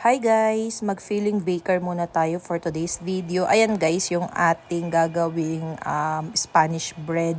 Hi guys! Mag-feeling baker muna tayo for today's video. Ayan guys, yung ating gagawing um, Spanish bread.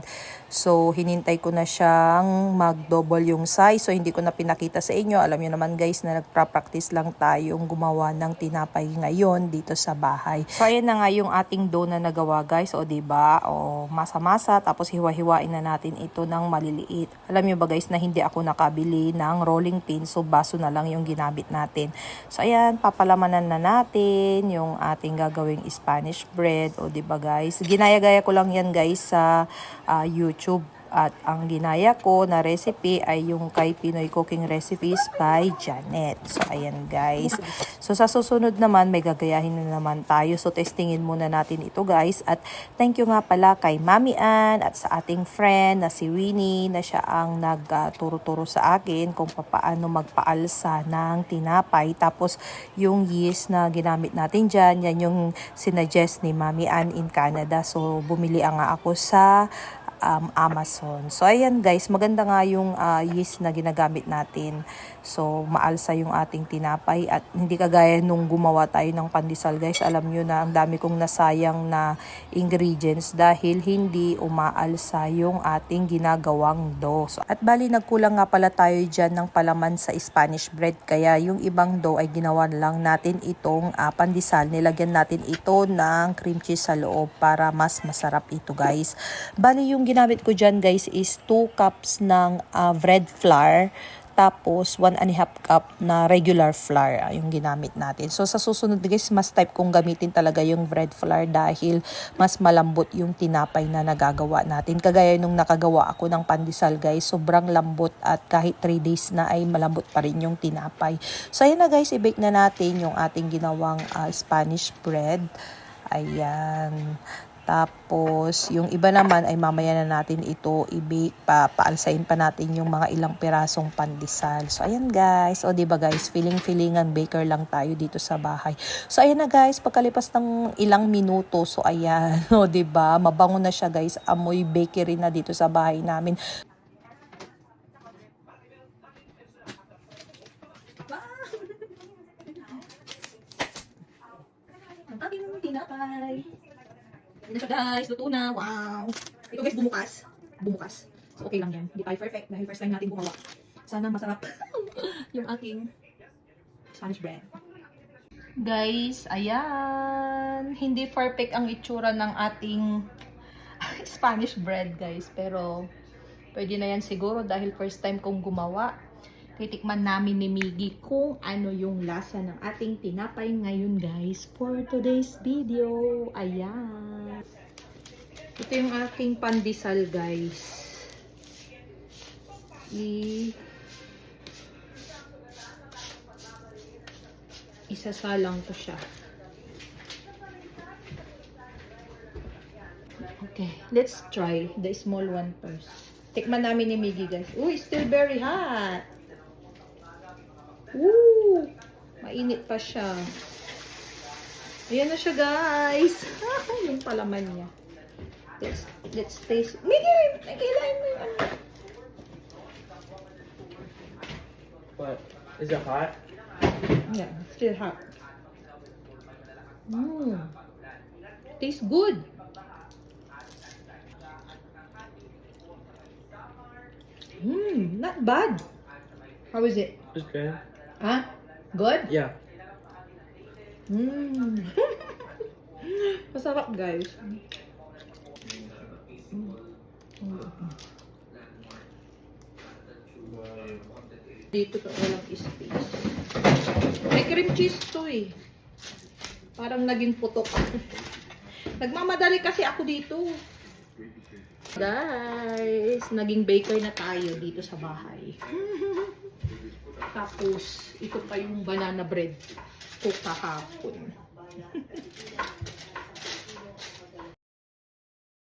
So, hinintay ko na siyang mag-double yung size. So, hindi ko na pinakita sa inyo. Alam nyo naman guys na nagpa-practice lang tayong gumawa ng tinapay ngayon dito sa bahay. So, ayan na nga yung ating dough na nagawa guys. O, ba O, masa-masa. Tapos, hiwa-hiwain na natin ito ng maliliit. Alam nyo ba guys na hindi ako nakabili ng rolling pin. So, baso na lang yung ginamit natin. So, ayan, papalamanan na natin yung ating gagawing Spanish bread. O, ba guys? Ginaya-gaya ko lang yan guys sa ah, YouTube. At ang ginaya ko na recipe ay yung kay Pinoy Cooking Recipes by Janet. So, ayan guys. So, sa susunod naman, may gagayahin na naman tayo. So, testingin muna natin ito guys. At thank you nga pala kay Mami Ann at sa ating friend na si Winnie na siya ang nagturo-turo sa akin kung paano magpaalsa ng tinapay. Tapos, yung yeast na ginamit natin dyan, yan yung sinuggest ni Mami Ann in Canada. So, bumili nga ako sa um, Amazon. So, ayan guys, maganda nga yung ah, yeast na ginagamit natin. So, maalsa yung ating tinapay at hindi kagaya nung gumawa tayo ng pandesal guys. Alam nyo na ang dami kong nasayang na ingredients dahil hindi umaalsa yung ating ginagawang dough. So, at bali, nagkulang nga pala tayo dyan ng palaman sa Spanish bread. Kaya yung ibang dough ay ginawa lang natin itong ah, pandesal. Nilagyan natin ito ng cream cheese sa loob para mas masarap ito guys. Bali, yung ginamit ko dyan guys is 2 cups ng ah, bread flour tapos 1 and a half cup na regular flour ah, yung ginamit natin. So sa susunod guys, mas type kong gamitin talaga yung bread flour dahil mas malambot yung tinapay na nagagawa natin. Kagaya nung nakagawa ako ng pandesal guys, sobrang lambot at kahit 3 days na ay malambot pa rin yung tinapay. So ayan na guys, i-bake na natin yung ating ginawang ah, Spanish bread. Ayan. Tapos, yung iba naman ay mamaya na natin ito i-bake pa, paalsain pa natin yung mga ilang pirasong pandesal. So, ayan guys. O, ba guys, feeling-feelingan baker lang tayo dito sa bahay. So, ayan na guys, pagkalipas ng ilang minuto, so ayan, o, ba, mabango na siya guys. Amoy bakery na dito sa bahay namin. Ang aking tinapay. Hindi na siya guys, luto na. Wow. Ito guys, bumukas. Bumukas. So okay lang yan. Hindi tayo perfect dahil first time natin gumawa. Sana masarap yung aking Spanish bread. Guys, ayan. Hindi perfect ang itsura ng ating Spanish bread, guys. Pero, pwede na yan siguro dahil first time kong gumawa. Titikman namin ni Miggy kung ano yung lasa ng ating tinapay ngayon, guys. For today's video. Ayan. Ito yung aking pandesal, guys. I isasalang ko siya. Okay, let's try the small one first. Tikman namin ni Miggy, guys. Uy, still very hot. Woo! Mainit pa siya. Ayan na siya, guys. yung palaman niya. Let's, let's taste. Miggy! Nakilain mo yung ano. What? Is it hot? Yeah, still hot. Mmm. Tastes good. Mmm, not bad. How is it? It's good. Huh? Good? Yeah. Mmm. Masarap, guys. Dito to walang space. May cream cheese to eh. Parang naging putok. Nagmamadali kasi ako dito. Guys, naging baker na tayo dito sa bahay. Tapos, ito pa yung banana bread ko kahapon.